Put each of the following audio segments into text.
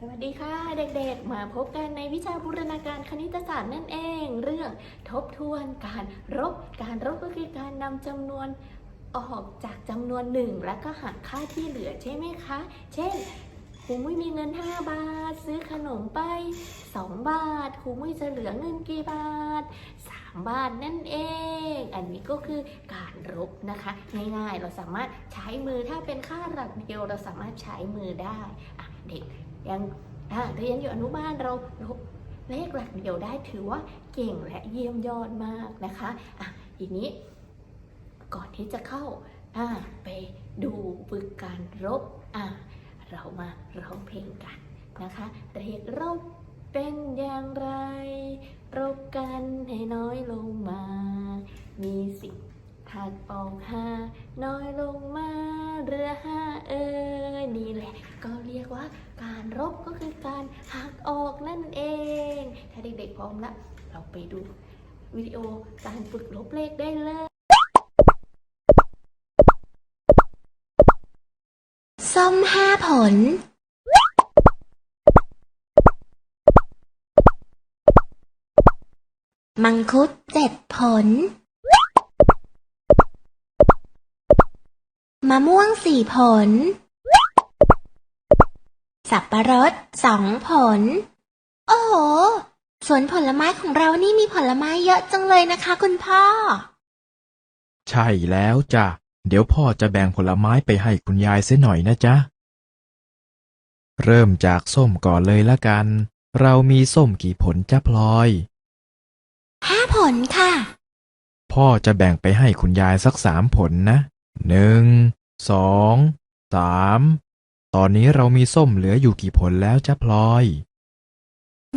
สวัสดีค่ะเด็กๆ มาพบกันในวิชาบูรณาการคณิตศาสตร์นั่นเอง เรื่องทบทวนการรบ การรบก็คือการนำจำนวนออกจากจำนวนหนึ่งแล้วก็หักค่าที่เหลือใช่ไหมคะ เช่นครูมุ้ยมีเงิน 5 บาท ซื้อขนมไป 2 บาทครูมุ้ยจะเหลือเงินกี่บาท 3 บาทนั่นเอง อันนี้ก็คือการรบนะคะง่ายๆเราสามารถใช้มือถ้าเป็นค่าหลักเดียวเราสามารถใช้มือได้เด็ก ยังเรียนอยู่อนุบาลเราเลขหลักเดียวได้ถือว่าเก่งและเยี่ยมยอดมากนะคะอะทีนี้ก่อนที่จะเข้าอะไปดูฝึกการรบอะเรามาร้องเพลงกันนะคะเรียกรบเป็นอย่างไร รบกันให้น้อยลงมา มีสิ่ง หักออกห้าน้อยลงมาเรือห้าเอ้ยนี่แหละ ก็เรียกว่าการรบก็คือการหักออกนั่นเอง ถ้าเด็กๆพร้อมแล้วเราไปดูวิดีโอการฝึกลบเลขได้เลยส้มห้าผลมังคุดเจ็ดผละม่วงสี่ผล สับปะรดสองผล โอ้โห สวนผลไม้ของเรานี่มีผลไม้เยอะจังเลยนะคะ คุณพ่อ ใช่แล้วจ้ะ เดี๋ยวพ่อจะแบ่งผลไม้ไปให้คุณยายเสียหน่อยนะจ๊ะ เริ่มจากส้มก่อนเลยละกัน เรามีส้มกี่ผลจ้ะพลอยห้าผลค่ะ พ่อจะแบ่งไปให้คุณยายสักสามผลนะหนึ่ง สองสามตอนนี้เรามีส้มเหลืออยู่กี่ผลแล้วจ้ะพลอย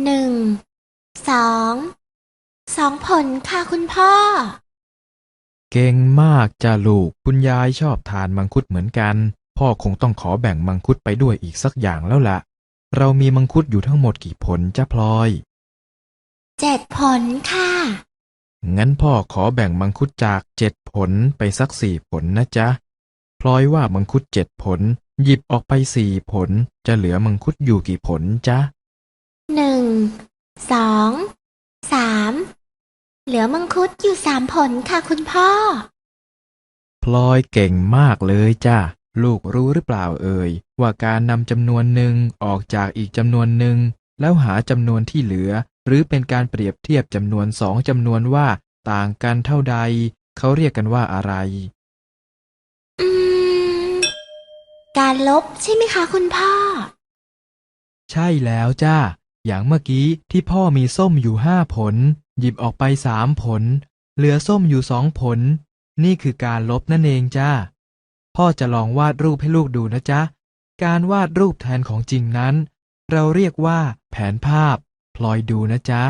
หนึ่ง สอง สองผลค่ะคุณพ่อ เก่งมากจ้ะลูกคุณยายชอบทานมังคุดเหมือนกัน พ่อคงต้องขอแบ่งมังคุดไปด้วยอีกสักอย่างแล้วละ่ะ เรามีมังคุดอยู่ทั้งหมดกี่ผลจ้ะพลอย เจ็ดผลค่ะ งั้นพ่อขอแบ่งมังคุดจากเจ็ดผลไปสักสี่ผลนะจ๊ะ พลอยว่ามังคุดเจ็ดผล หยิบออกไปสี่ผล จะเหลือมังคุดอยู่กี่ผลจ๊ะหนึ่งสองสามเหลือมังคุดอยู่สามผลค่ะคุณพ่อ พลอยเก่งมากเลยจ้ะลูกรู้หรือเปล่าเอ่ย ว่าการนำจำนวนหนึ่งออกจากอีกจำนวนหนึ่ง แล้วหาจำนวนที่เหลือ หรือเป็นการเปรียบเทียบจำนวนสองจำนวนว่า ต่างกันเท่าใด เขาเรียกกันว่าอะไร การลบใช่ไหมคะคุณพ่อ ใช่แล้วจ้า อย่างเมื่อกี้ที่พ่อมีส้มอยู่ห้าผล หยิบออกไปสามผล เหลือส้มอยู่สองผล นี่คือการลบนั่นเองจ้า พ่อจะลองวาดรูปให้ลูกดูนะจ๊ะ การวาดรูปแทนของจริงนั้น เราเรียกว่า แผนภาพ พลอยดูนะจ๊ะ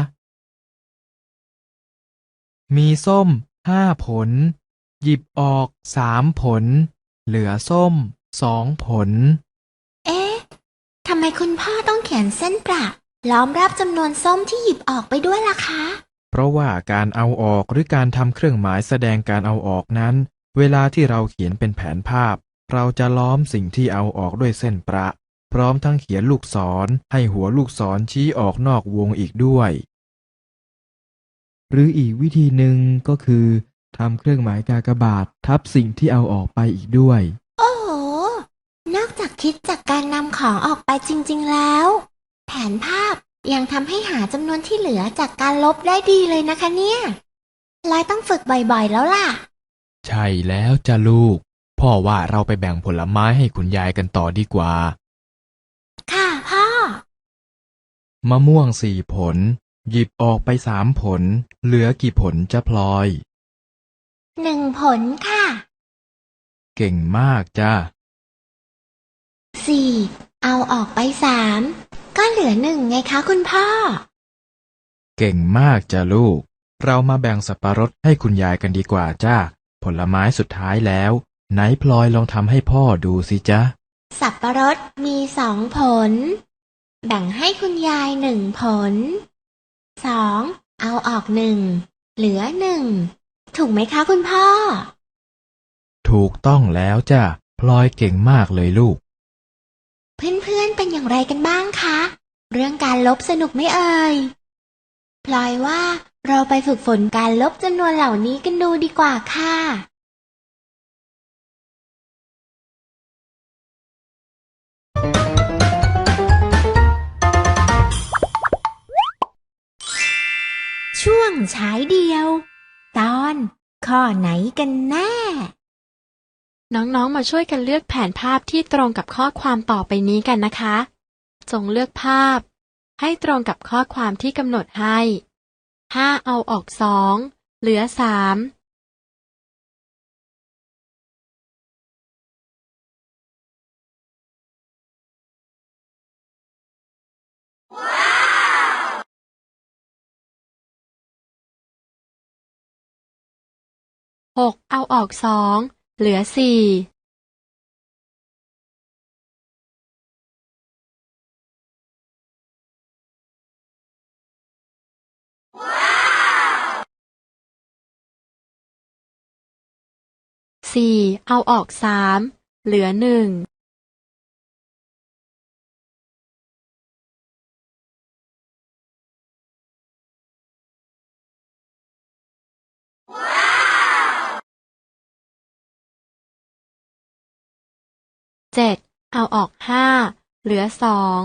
มีส้มห้าผล หยิบออกสามผล เหลือส้ม สองผล เอ๊ะ ทำไมคุณพ่อต้องเขียนเส้นประล้อมรอบจำนวนส้มที่หยิบออกไปด้วยล่ะคะ เพราะว่าการเอาออกหรือการทำเครื่องหมายแสดงการเอาออกนั้น เวลาที่เราเขียนเป็นแผนภาพ เราจะล้อมสิ่งที่เอาออกด้วยเส้นประ พร้อมทั้งเขียนลูกศร ให้หัวลูกศรชี้ออกนอกวงอีกด้วย หรืออีกวิธีหนึ่งก็คือทำเครื่องหมายกากบาททับสิ่งที่เอาออกไปอีกด้วย โอ้โห นอกจาก คิดจากการนำของออกไปจริง ๆ แล้ว แผนภาพยังทำให้หาจำนวนที่เหลือจากการลบได้ดีเลยนะคะเนี่ยลอยต้องฝึกบ่อยๆแล้วล่ะ ใช่แล้วจ้ะลูก พ่อว่าเราไปแบ่งผลไม้ให้คุณยายกันต่อดีกว่า ค่ะพ่อ มะม่วงสี่ผล หยิบออกไปสามผล เหลือกี่ผลจะพลอย หนึ่งผลค่ะ เก่งมากจ้า สี่เอาออกไปสามก็เหลือหนึ่งไงคะคุณพ่อ เก่งมากจ้าลูก เรามาแบ่งสับปะรดให้คุณยายกันดีกว่าจ้า ผลไม้สุดท้ายแล้ว ไหนพลอยลองทำให้พ่อดูสิจ๊ะ สับปะรดมีสองผล แบ่งให้คุณยายหนึ่งผลสองเอาออกหนึ่งเหลือหนึ่งถูกไหมคะคุณพ่อ ถูกต้องแล้วจ้าพลอยเก่งมากเลยลูก เพื่อนๆเป็นอย่างไรกันบ้างคะ เรื่องการลบสนุกไม่เอ่ยพลอยว่าเราไปฝึกฝนการลบจำนวนเหล่านี้กันดูดีกว่าค่ะช่วงฉายเดียว ตอนข้อไหนกันแน่ น้องๆ มาช่วยกันเลือกแผนภาพที่ตรงกับข้อความต่อไปนี้กันนะคะ จงเลือกภาพ ให้ตรงกับข้อความที่กำหนดให้ห้าเอาออกสองเหลือสามหกเอาออกสอง เหลือสี่สี่เอาออกสามเหลือหนึ่ง เจ็ดเอาออกห้าเหลือสอง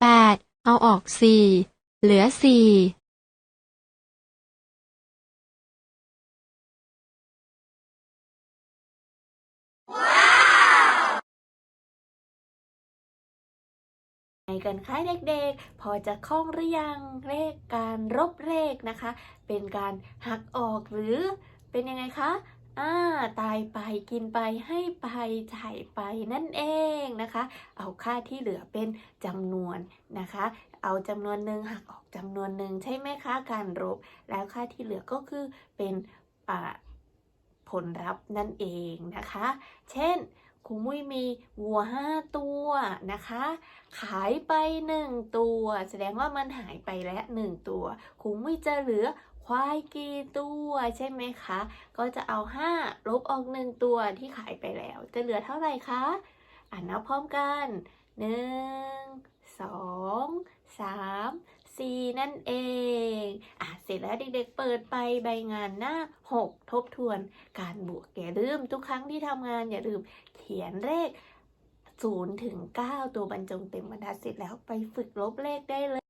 แปดเอาออกสี่เหลือสี่ ไงกันคะเด็กๆ พอจะคล่องหรือยังเลขการรบเลขนะคะ เป็นการหักออกหรือเป็นยังไงคะอ่าตายไปกินไปให้ไปจ่ายไปนั่นเองนะคะ เอาค่าที่เหลือเป็นจำนวนนะคะ เอาจำนวนหนึ่งหักออกจำนวนหนึ่งใช่ไหมคะการรบ แล้วค่าที่เหลือก็คือเป็นผลลัพธ์นั่นเองนะคะ เช่น ครูมุ้ยมีวัวห้าตัวนะคะ ขายไปหนึ่งตัว แสดงว่ามันหายไปแล้วหนึ่งตัวครูมุ้ยจะเหลือควายกี่ตัวใช่ไหมคะ ก็จะเอาห้าลบออกหนึ่งตัวที่ขายไปแล้ว จะเหลือเท่าไหร่คะ อ่านนับพร้อมกันหนึ่งสองสาม 4 นั่นเอง อะเสร็จแล้วเด็กๆเปิดไปใบงานหน้า 6 ทบทวนการบวกอย่าลืมทุกครั้งที่ทำงานอย่าลืมเขียนเลข0ถึง9ตัวบรรจงเต็มบรรทัดเสร็จแล้วไปฝึกลบเลขได้เลย